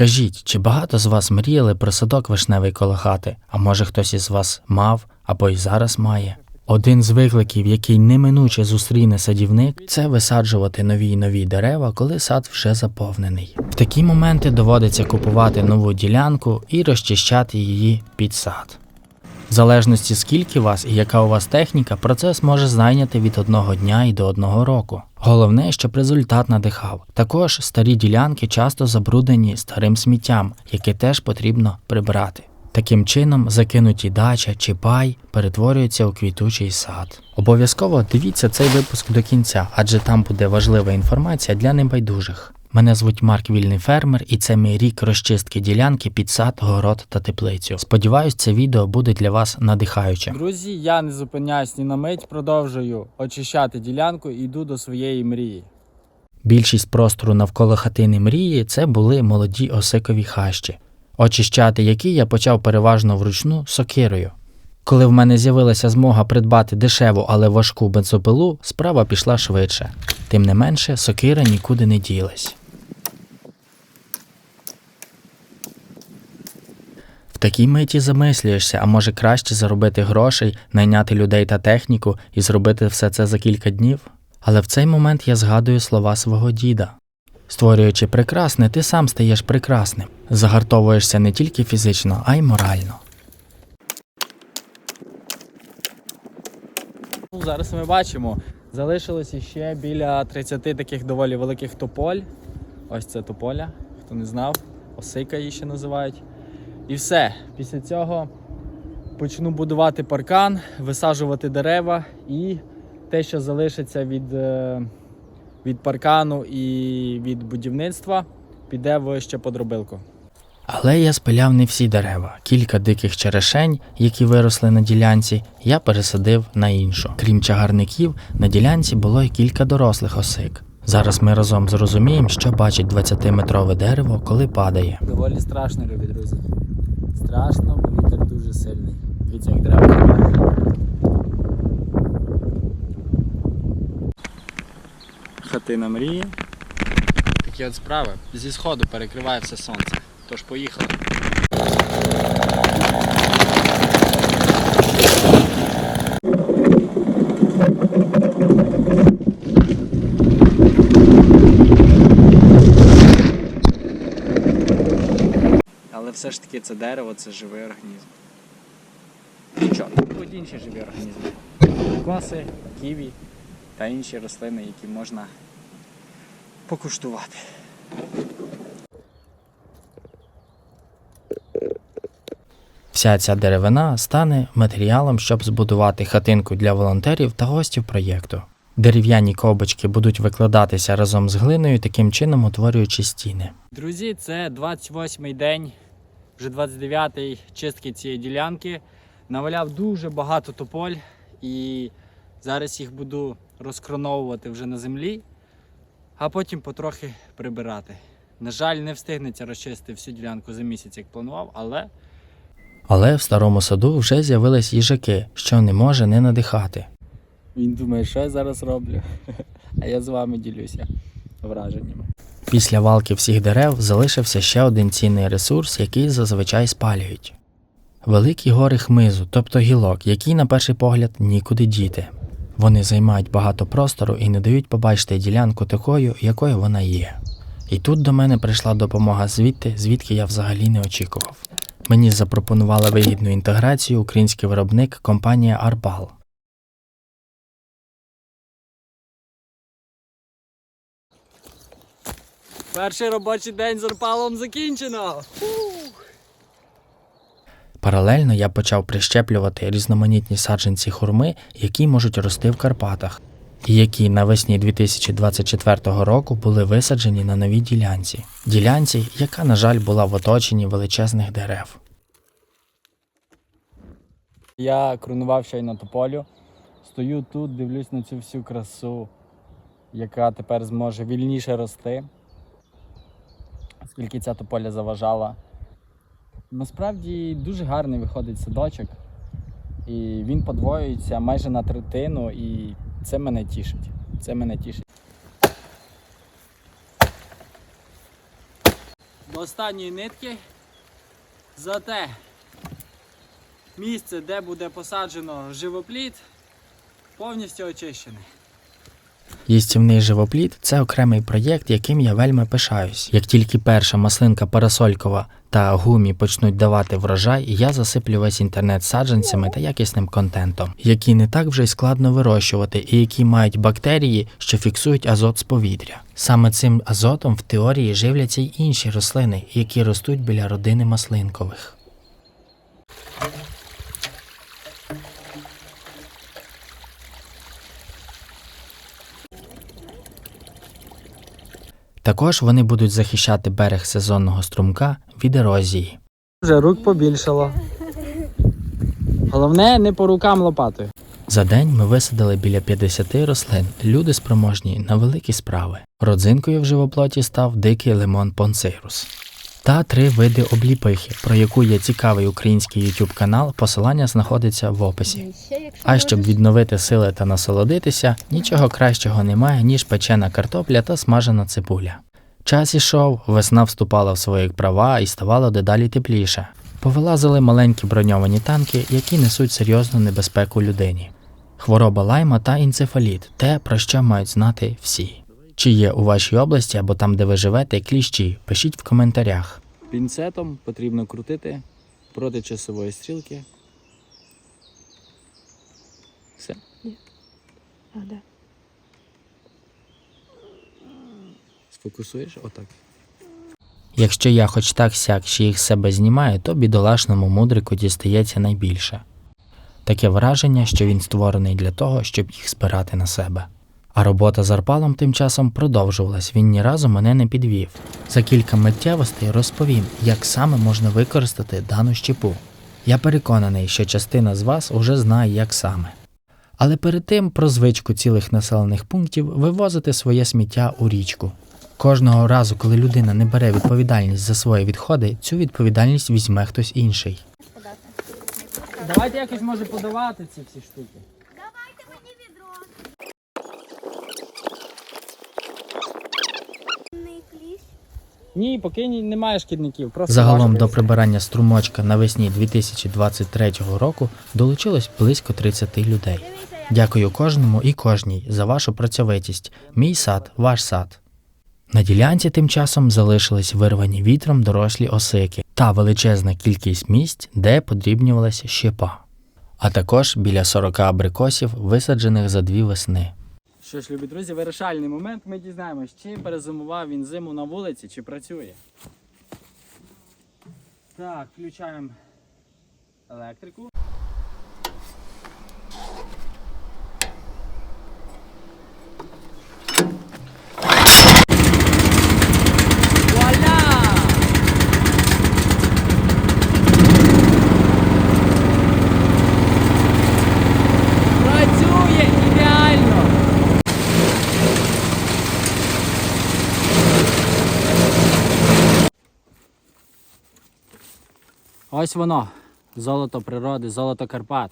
Скажіть, чи багато з вас мріяли про садок вишневий коло хати, а може хтось із вас мав або й зараз має? Один з викликів, який неминуче зустріне садівник, це висаджувати нові й нові дерева, коли сад вже заповнений. В такі моменти доводиться купувати нову ділянку і розчищати її під сад. В залежності скільки вас і яка у вас техніка, процес може зайняти від одного дня і до одного року. Головне, щоб результат надихав. Також старі ділянки часто забруднені старим сміттям, яке теж потрібно прибрати. Таким чином, закинуті дача чи пай перетворюються у квітучий сад. Обов'язково дивіться цей випуск до кінця, адже там буде важлива інформація для небайдужих. Мене звуть Марк Вільний фермер, і це мій рік розчистки ділянки під сад, город та теплицю. Сподіваюсь, це відео буде для вас надихаючим. Друзі, я не зупиняюсь ні на мить, продовжую очищати ділянку і йду до своєї мрії. Більшість простору навколо хатини мрії це були молоді осикові хащі, очищати які я почав переважно вручну сокирою. Коли в мене з'явилася змога придбати дешеву, але важку бензопилу, справа пішла швидше. Тим не менше, сокира нікуди не ділась. Такій миті замислюєшся, а може краще заробити грошей, найняти людей та техніку і зробити все це за кілька днів? Але в цей момент я згадую слова свого діда. Створюючи прекрасне, ти сам стаєш прекрасним. Загартовуєшся не тільки фізично, а й морально. Ну, Зараз ми бачимо, залишилось ще біля 30 таких доволі великих тополь. Ось це тополя, хто не знав, осика її ще називають. І все. Після цього почну будувати паркан, висаджувати дерева і те, що залишиться від, е, від паркану і від будівництва, піде в ще подробилку. Але я спиляв не всі дерева. Кілька диких черешень, які виросли на ділянці, я пересадив на іншу. Крім чагарників, на ділянці було й кілька дорослих осик. Зараз ми разом зрозуміємо, що бачить 20-метрове дерево, коли падає. Доволі страшно, любі друзі. Страшно, бо вітер дуже сильний. Дивіться, як дерева. Хатина мрії. Такі от справи. Зі сходу перекриває все сонце. Тож поїхали. Але все ж таки це дерево це живий організм. Нічого, тут інші живі організми. Коси, ківі та інші рослини, які можна покуштувати. Вся ця деревина стане матеріалом, щоб збудувати хатинку для волонтерів та гостів проєкту. Дерев'яні ковбочки будуть викладатися разом з глиною, таким чином утворюючи стіни. Друзі, це 28-й день, вже 29-й чистки цієї ділянки. Наваляв дуже багато тополь і зараз їх буду розкроновувати вже на землі, а потім потрохи прибирати. На жаль, не встигнеться розчистити всю ділянку за місяць, як планував, але Але в старому саду вже з'явились їжаки, що не може не надихати. він думає, що я зараз роблю. А я з вами ділюся враженнями. Після валки всіх дерев залишився ще один цінний ресурс, який зазвичай спалюють. Великі гори хмизу, тобто гілок, які на перший погляд нікуди діти. Вони займають багато простору і не дають побачити ділянку такою, якою вона є. І тут до мене прийшла допомога звідти, звідки я взагалі не очікував. Мені запропонувала вигідну інтеграцію український виробник компанія Арбал. Перший робочий день з Арпалом закінчено. Паралельно я почав прищеплювати різноманітні саджанці хурми, які можуть рости в Карпатах, і які навесні 2024 року були висаджені на новій ділянці. Ділянці, яка, на жаль, була в оточенні величезних дерев. Я кронував щойно тополю. Стою тут, дивлюсь на цю всю красу, яка тепер зможе вільніше рости, оскільки ця тополя заважала. Насправді дуже гарний виходить садочок, і він подвоюється майже на третину, і це мене тішить. Це мене тішить. до останньої нитки. Зате місце, де буде посаджено живопліт, повністю очищене. Їстівний живопліт це окремий проєкт, яким я вельми пишаюсь. Як тільки перша маслинка парасолькова та гумі почнуть давати врожай, я засиплю весь інтернет саджанцями та якісним контентом, які не так вже й складно вирощувати і які мають бактерії, що фіксують азот з повітря. Саме цим азотом в теорії живляться й інші рослини, які ростуть біля родини маслинкових. Також вони будуть захищати берег сезонного струмка від ерозії. Вже рук побільшало. Головне не по рукам лопатою. За день ми висадили біля 50 рослин, люди спроможні на великі справи. Родзинкою в живоплоті став дикий лимон понсейрус. Та три види обліпихи, про яку є цікавий український YouTube канал, посилання знаходиться в описі. А щоб відновити сили та насолодитися, нічого кращого немає, ніж печена картопля та смажена цибуля. Час ішов, весна вступала в свої права і ставало дедалі тепліше. Повилазили маленькі броньовані танки, які несуть серйозну небезпеку людині. Хвороба лайма та інцефаліт те, про що мають знати всі. Чи є у вашій області або там, де ви живете, кліщі? Пишіть в коментарях. Пінцетом потрібно крутити проти часової стрілки. Все. А, да. Сфокусуєш отак. Якщо я хоч так сяк ще їх з себе знімаю, то бідолашному мудрику дістається найбільше. Таке враження, що він створений для того, щоб їх збирати на себе. А робота з арпалом тим часом продовжувалась, він ні разу мене не підвів. За кілька миттєвостей розповім, як саме можна використати дану щепу. Я переконаний, що частина з вас уже знає, як саме. Але перед тим про звичку цілих населених пунктів вивозити своє сміття у річку. Кожного разу, коли людина не бере відповідальність за свої відходи, цю відповідальність візьме хтось інший. Давайте якось може подавати ці всі штуки. Давайте мені відро. кліщ. Ні, поки ні- немає шкідників. Просто Загалом до прибирання струмочка навесні 2023 року долучилось близько 30 людей. Дякую кожному і кожній за вашу працьовитість. Мій сад, ваш сад. На ділянці тим часом залишились вирвані вітром дорослі осики та величезна кількість місць, де подрібнювалася щепа. А також біля 40 абрикосів, висаджених за дві весни. Що ж, любі друзі, вирішальний момент. Ми дізнаємось, чи перезимував він зиму на вулиці, чи працює. Так, включаємо електрику. Ось воно. Золото природи, золото Карпат.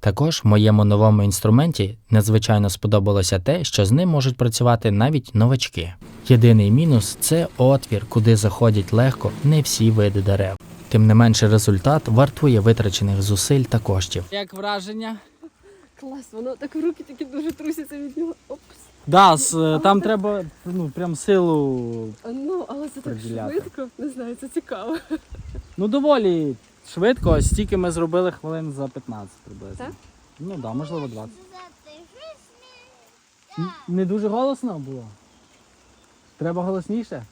Також в моєму новому інструменті надзвичайно сподобалося те, що з ним можуть працювати навіть новачки. Єдиний мінус це отвір, куди заходять легко не всі види дерев. Тим не менше, результат вартує витрачених зусиль та коштів. Як враження? Клас, воно так руки такі дуже трусяться від нього. Опс. Да, з, е, там треба ну, прям силу. А, Ну, але це так Приділяти. швидко. Не знаю, це цікаво. Ну, доволі швидко, ось стільки ми зробили хвилин за 15 приблизно. Так? Ну так, да, можливо, 20. Н- Не дуже голосно було? Треба голосніше?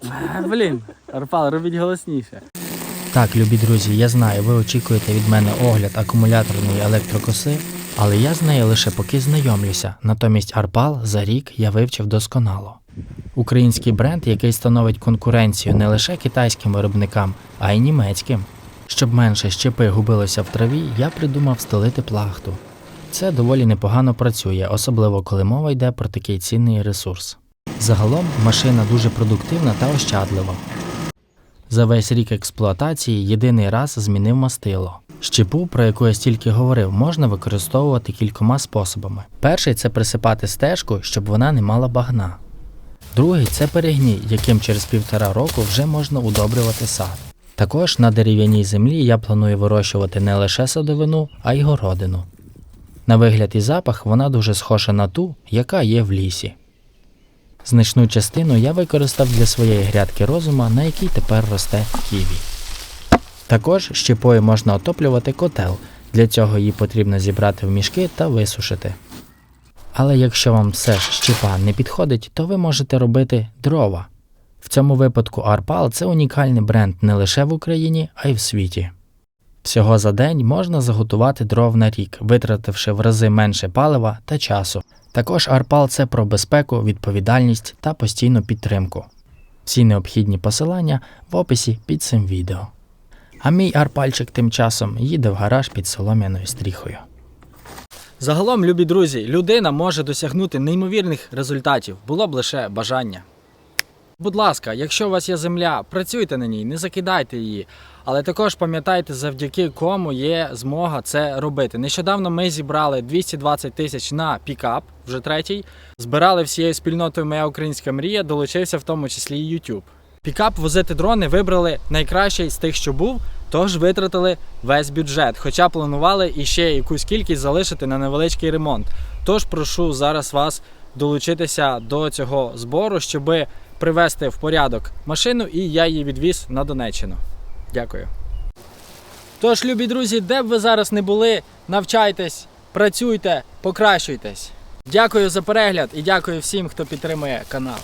Так. Блін, Арпал, робіть голосніше. Так, любі друзі, я знаю, ви очікуєте від мене огляд акумуляторної електрокоси, але я з нею лише поки знайомлюся. Натомість Арпал за рік я вивчив досконало. Український бренд, який становить конкуренцію не лише китайським виробникам, а й німецьким. Щоб менше щепи губилося в траві, я придумав стелити плахту. Це доволі непогано працює, особливо коли мова йде про такий цінний ресурс. Загалом машина дуже продуктивна та ощадлива. За весь рік експлуатації єдиний раз змінив мастило. Щепу, про яку я стільки говорив, можна використовувати кількома способами. Перший це присипати стежку, щоб вона не мала багна. Другий це перегній, яким через півтора року вже можна удобрювати сад. Також на дерев'яній землі я планую вирощувати не лише садовину, а й городину. На вигляд і запах вона дуже схожа на ту, яка є в лісі. Значну частину я використав для своєї грядки розума, на якій тепер росте ківі. Також щепою можна отоплювати котел. Для цього її потрібно зібрати в мішки та висушити. Але якщо вам все ж щепа не підходить, то ви можете робити дрова. В цьому випадку Arpal – це унікальний бренд не лише в Україні, а й в світі. Всього за день можна заготувати дров на рік, витративши в рази менше палива та часу. Також Arpal – це про безпеку, відповідальність та постійну підтримку. Всі необхідні посилання в описі під цим відео. А мій арпальчик тим часом їде в гараж під солом'яною стріхою. Загалом, любі друзі, людина може досягнути неймовірних результатів, було б лише бажання. Будь ласка, якщо у вас є земля, працюйте на ній, не закидайте її. Але також пам'ятайте, завдяки кому є змога це робити. Нещодавно ми зібрали 220 тисяч на пікап, вже третій. Збирали всією спільнотою Моя українська мрія, долучився в тому числі і YouTube. Пікап возити дрони вибрали найкращий з тих, що був, тож витратили весь бюджет, хоча планували іще якусь кількість залишити на невеличкий ремонт. Тож прошу зараз вас долучитися до цього збору, щоб привести в порядок машину, і я її відвіз на Донеччину. Дякую. Тож, любі друзі, де б ви зараз не були, навчайтесь, працюйте, покращуйтесь. Дякую за перегляд і дякую всім, хто підтримує канал.